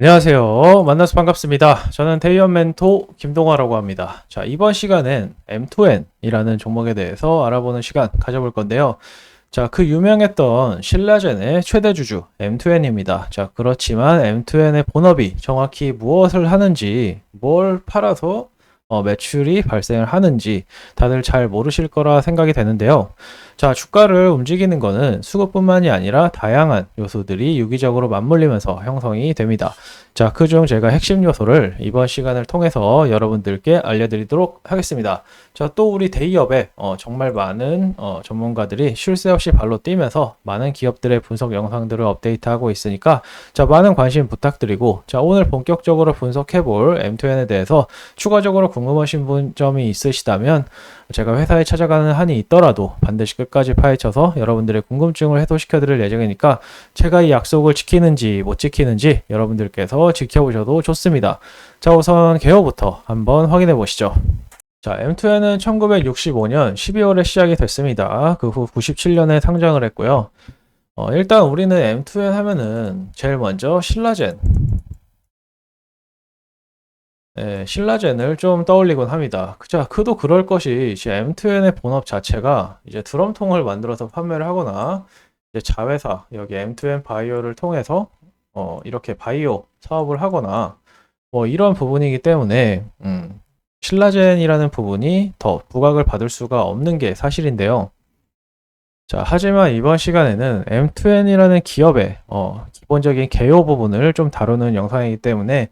안녕하세요. 만나서 반갑습니다. 저는 대의원 멘토 김동화라고 합니다. 자, 이번 시간엔 M2N이라는 종목에 대해서 알아보는 시간 가져볼 건데요. 자, 그 유명했던 신라젠의 최대 주주 M2N입니다. 자, 그렇지만 M2N의 본업이 정확히 무엇을 하는지, 뭘 팔아서 어, 매출이 발생을 하는지 다들 잘 모르실 거라 생각이 되는데요. 자, 주가를 움직이는 거는 수급뿐만이 아니라 다양한 요소들이 유기적으로 맞물리면서 형성이 됩니다. 자, 그중 제가 핵심 요소를 이번 시간을 통해서 여러분들께 알려드리도록 하겠습니다. 자, 또 우리 대기업에 어, 정말 많은 어, 전문가들이 쉴 새 없이 발로 뛰면서 많은 기업들의 분석 영상들을 업데이트하고 있으니까 자, 많은 관심 부탁드리고 자, 오늘 본격적으로 분석해볼 M2N에 대해서 추가적으로 궁금하신 분 점이 있으시다면 제가 회사에 찾아가는 한이 있더라도 반드시 끝까지 파헤쳐서 여러분들의 궁금증을 해소시켜 드릴 예정이니까 제가 이 약속을 지키는지 못 지키는지 여러분들께서 지켜보셔도 좋습니다. 자, 우선 개요부터 한번 확인해 보시죠. 자, M2N은 1965년 12월에 시작이 됐습니다. 그 후 97년에 상장을 했고요. 어, 일단 우리는 M2N 하면은 제일 먼저 신라젠. 네, 신라젠을 좀 떠올리곤 합니다. 자, 그도 그럴 것이 이제 M2N의 본업 자체가 이제 드럼통을 만들어서 판매를 하거나 이제 자회사 여기 M2N 바이오를 통해서 어, 이렇게 바이오 사업을 하거나 뭐 이런 부분이기 때문에 음, 신라젠이라는 부분이 더 부각을 받을 수가 없는 게 사실인데요. 자, 하지만 이번 시간에는 M2N이라는 기업의 어, 기본적인 개요 부분을 좀 다루는 영상이기 때문에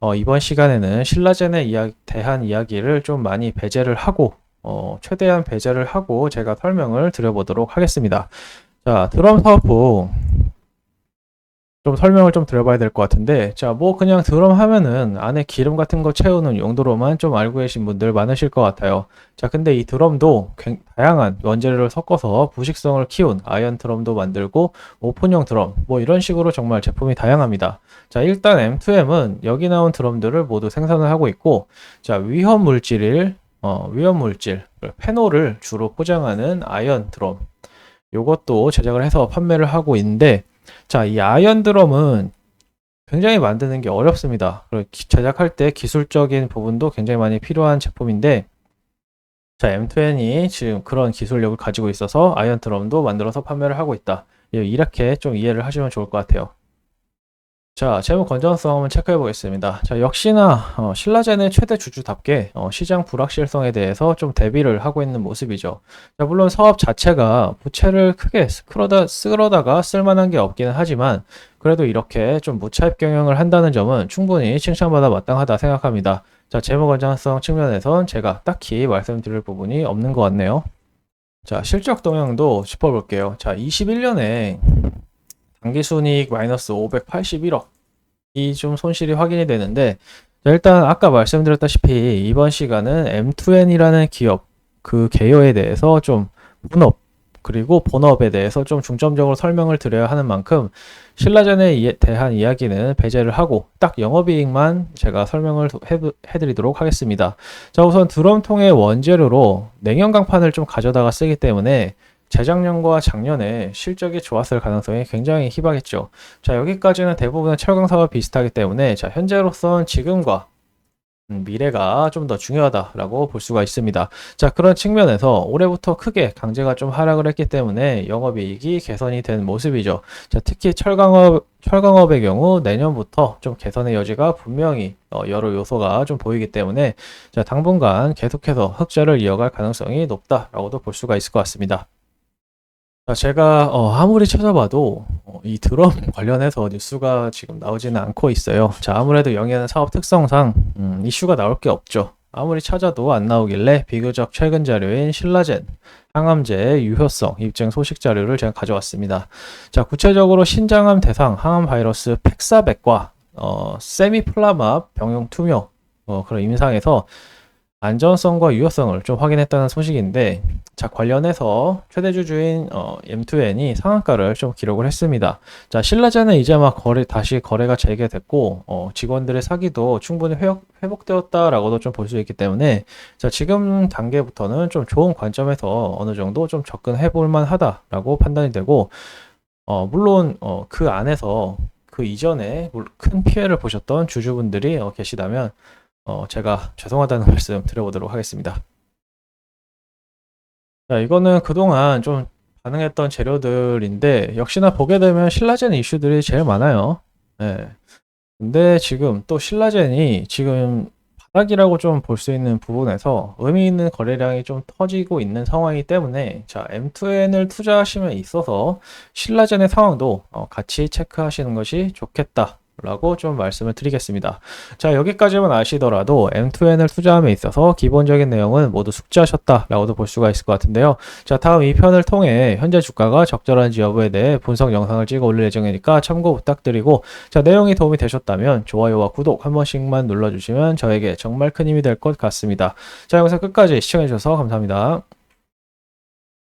어, 이번 시간에는 신라젠에 이야, 대한 이야기를 좀 많이 배제를 하고 어, 최대한 배제를 하고 제가 설명을 드려보도록 하겠습니다. 자, 드럼 사업부 좀 설명을 좀 드려봐야 될 것 같은데, 자, 뭐 그냥 드럼 하면은 안에 기름 같은 거 채우는 용도로만 좀 알고 계신 분들 많으실 것 같아요. 자, 근데 이 드럼도 굉- 다양한 원재료를 섞어서 부식성을 키운 아이언 드럼도 만들고 오픈형 드럼, 뭐 이런 식으로 정말 제품이 다양합니다. 자, 일단 M2M은 여기 나온 드럼들을 모두 생산을 하고 있고, 자, 위험 물질을, 어, 위험 물질, 페놀을 주로 포장하는 아이언 드럼, 요것도 제작을 해서 판매를 하고 있는데, 자, 이 아이언 드럼은 굉장히 만드는 게 어렵습니다. 그리고 기- 제작할 때 기술적인 부분도 굉장히 많이 필요한 제품인데, 자, M2N이 지금 그런 기술력을 가지고 있어서 아이언 드럼도 만들어서 판매를 하고 있다. 예, 이렇게 좀 이해를 하시면 좋을 것 같아요. 자, 재무 건전성 한번 체크해 보겠습니다. 자, 역시나 어, 신라젠의 최대 주주답게 어, 시장 불확실성에 대해서 좀 대비를 하고 있는 모습이죠. 자, 물론 사업 자체가 부채를 크게 끌어다, 쓸어다가 쓸만한 게 없기는 하지만 그래도 이렇게 좀 무차입 경영을 한다는 점은 충분히 칭찬받아 마땅하다 생각합니다. 자, 재무 건전성 측면에선 제가 딱히 말씀드릴 부분이 없는 것 같네요. 자, 실적 동향도 짚어볼게요. 자, 21년에 당기순이익 마이너스 581억 이 좀 손실이 확인이 되는데 자, 일단 아까 말씀드렸다시피 이번 시간은 M2N이라는 기업 그 개요에 대해서 좀 본업 그리고 본업에 대해서 좀 중점적으로 설명을 드려야 하는 만큼 신라젠에 이- 대한 이야기는 배제를 하고 딱 영업이익만 제가 설명을 해, 해드리도록 하겠습니다. 자 우선 드럼통의 원재료로 냉연 강판을 좀 가져다가 쓰기 때문에 재작년과 작년에 실적이 좋았을 가능성이 굉장히 희박했죠. 자, 여기까지는 대부분의 철강 사업 비슷하기 때문에 자, 현재로선 지금과 음, 미래가 좀 더 중요하다라고 볼 수가 있습니다. 자, 그런 측면에서 올해부터 크게 강제가 좀 하락을 했기 때문에 영업이익이 개선이 된 모습이죠. 자, 특히 철강업, 철강업의 경우 내년부터 좀 개선의 여지가 분명히 어, 여러 요소가 좀 보이기 때문에 자, 당분간 계속해서 흑자를 이어갈 가능성이 높다라고도 볼 수가 있을 것 같습니다. 자, 제가 어, 아무리 찾아봐도 어, 이 드럼 관련해서 뉴스가 지금 나오지는 않고 있어요. 자, 아무래도 영위하는 사업 특성상 음, 이슈가 나올 게 없죠. 아무리 찾아도 안 나오길래 비교적 최근 자료인 신라젠, 항암제 유효성 입증 소식 자료를 제가 가져왔습니다. 자, 구체적으로 신장암 대상 항암 바이러스 팩사백과 어, 세미플라마 병용 투명 어, 그런 임상에서 안전성과 유효성을 좀 확인했다는 소식인데 자 관련해서 최대 주주인 어, M2N이 상한가를 좀 기록을 했습니다. 자 신라젠은 이제 막 거래 다시 거래가 재개됐고 어, 직원들의 사기도 충분히 회복, 회복되었다라고도 좀 볼 수 있기 때문에 자 지금 단계부터는 좀 좋은 관점에서 어느 정도 좀 접근해 볼 만하다라고 판단이 되고 어, 물론 어, 그 안에서 그그 이전에 물- 큰 피해를 보셨던 주주분들이 어, 계시다면 어, 제가 죄송하다는 말씀 드려보도록 하겠습니다. 자, 이거는 그동안 좀 반응했던 재료들인데 역시나 보게 되면 신라젠 이슈들이 제일 많아요. 네. 근데 지금 또 신라젠이 지금 바닥이라고 좀 볼 수 있는 부분에서 의미 있는 거래량이 좀 터지고 있는 상황이기 때문에 자, M2N을 투자하시면 있어서 신라젠의 상황도 어, 같이 체크하시는 것이 좋겠다 라고 좀 말씀을 드리겠습니다. 자, 여기까지만 아시더라도 M2N을 투자함에 있어서 기본적인 내용은 모두 숙지하셨다 라고도 볼 수가 있을 것 같은데요. 자, 다음 이 편을 통해 현재 주가가 적절한지 여부에 대해 분석 영상을 찍어 올릴 예정이니까 참고 부탁드리고 자, 내용이 도움이 되셨다면 좋아요와 구독 한 번씩만 눌러주시면 저에게 정말 큰 힘이 될 것 같습니다. 자, 영상 끝까지 시청해주셔서 감사합니다.